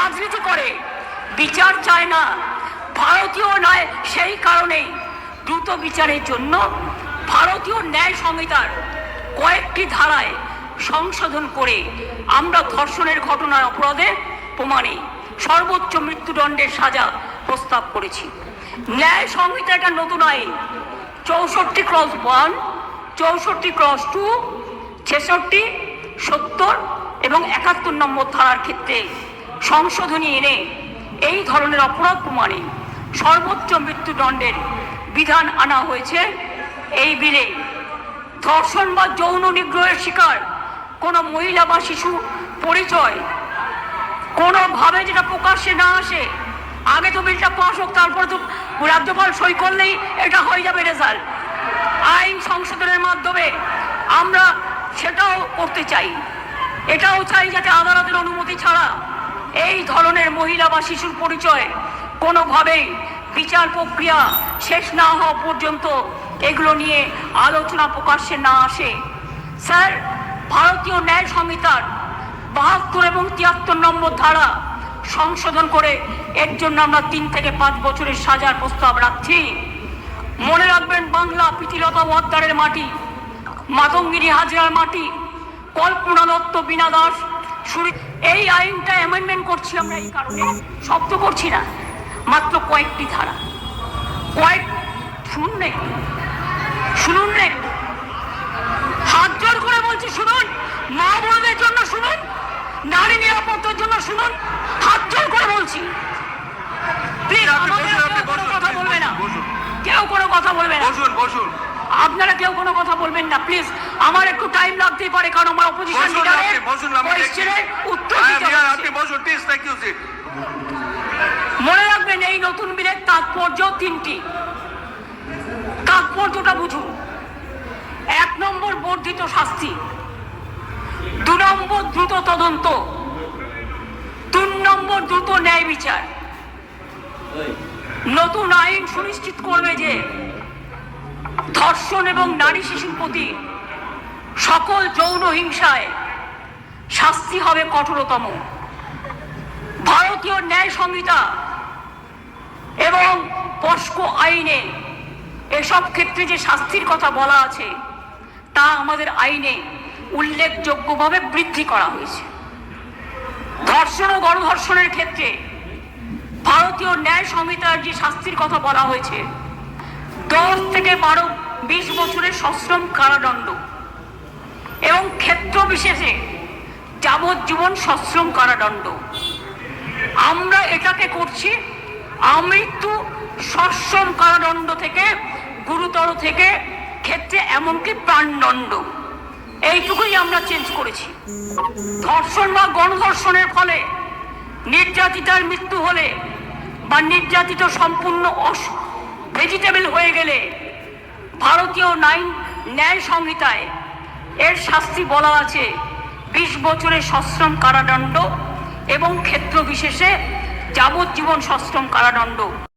রাজনীতি করে। বিচার চায় না। ভারতীয় নয়, সেই কারণেই দ্রুত বিচারের জন্য ভারতীয় ন্যায় সংহিতার কয়েকটি ধারায় সংশোধন করে আমরা ধর্ষণের ঘটনায় অপরাধে প্রমাণে সর্বোচ্চ মৃত্যুদণ্ডের সাজা প্রস্তাব করেছি। ন্যায় সংহিতা একটা নতুন আইন। চৌষট্টি ক্রস ওয়ান, চৌষট্টি ক্রস টু, ছেষট্টি, সত্তর এবং একাত্তর নম্বর ধারার ক্ষেত্রে সংশোধনী এনে এই ধরনের অপরাধ প্রমাণে সর্বোচ্চ মৃত্যুদণ্ডের বিধান আনা হয়েছে। এই বিলে ধর্ষণ বা যৌন নিগ্রহের শিকার কোনো মহিলা বা শিশু পরিচয় কোনোভাবে যেটা প্রকাশ্যে না আসে, আগে তো বিলটা পাস হোক, তারপরে তো রাজ্যপাল সই করলেই এটা হয়ে যাবে রেজাল্ট আইন সংশোধনের মাধ্যমে আমরা সেটাও করতে চাই। এটাও চাই যাতে আদালতের অনুমতি ছাড়া এই ধরনের মহিলা বা শিশুর পরিচয় কোনোভাবেই বিচার প্রক্রিয়া শেষ না হওয়া পর্যন্ত এগুলো নিয়ে আলোচনা প্রকাশ্যে না আসে। স্যার, ভারতীয় ন্যায় সংহিতার বাহাত্তর এবং তিয়াত্তর নম্বর ধারা সংশোধন করে এর জন্য আমরা তিন থেকে পাঁচ বছরের সাজার প্রস্তাব রাখছি। মনে রাখবেন, বাংলা প্রীতিলতা ওয়াদ্দারের মাটি, মাতঙ্গিনী হাজরার মাটি, কল্পনা দত্ত বীণা দাস এই আইনটা অ্যামেন্ডমেন্ট করছি আমরা এই কারণে। শব্দ করছি না মাত্র কয়েকটি ধারা। কয়েক শুনুন না একটু শুনুন না একটু হাত জোর করে বলছি শুনুন মা বোনদের জন্য শুনুন নারী নিরাপত্তার জন্য শুনুন হাত জোর করে বলছি। প্লিজ কথা বলবে না। কেউ কোনো কথা বলবে না। বসুন বসুন। আপনারা কেউ কোনো কথা বলবেন না প্লিজ আমার একটু টাইম লাগতেই পারে কারণ আমার অপোজিশন কোয়েশ্চেনের উত্তর হ্যাঁ, দিতে আপনি বসুন প্লিজ থ্যাংক ইউ মনে রাখবেন এই নতুন বিলের তাৎপর্য তিনটি। তাৎপর্যটা বুঝুন। এক নম্বর বর্ধিত শাস্তি দু নম্বর দ্রুত তদন্ত তিন নম্বর দ্রুত ন্যায় বিচার। নতুন আইন সুনিশ্চিত করবে যে ধর্ষণ এবং নারী শিশুর প্রতি সকল যৌন হিংসায় শাস্তি হবে কঠোরতম। ভারতীয় ন্যায় সংহিতা এবং পস্কো আইনে এসব ক্ষেত্রে যে শাস্তির কথা বলা আছে, তা আমাদের আইনে উল্লেখযোগ্যভাবে বৃদ্ধি করা হয়েছে। ধর্ষণ ও গণধর্ষণের ক্ষেত্রে ভারতীয় ন্যায় সংহিতার যে শাস্তির কথা বলা হয়েছে দশ থেকে বারো, বিশ বছরের সশ্রম কারাদণ্ড। এবং ক্ষেত্র বিশেষে যাবজ্জীবন সশ্রম কারাদণ্ড। আমরা এটাকে করছি, আমৃত্যু সশ্রম কারাদণ্ড থেকে, গুরুতর থেকে, ক্ষেত্রে এমনকি প্রাণদণ্ড। এইটুকুই আমরা চেঞ্জ করেছি। ধর্ষণ বা গণধর্ষণের ফলে, নির্যাতিতার মৃত্যু হলে বা নির্যাতিত সম্পূর্ণ অস ভেজিটেবল হয়ে গেলে ভারতীয় নাইন ন্যায় সংহিতায় এর শাস্তি বলা আছে। বিশ বছরের সশ্রম কারাদণ্ড এবং ক্ষেত্র বিশেষে যাবজ্জীবন সশ্রম কারাদণ্ড।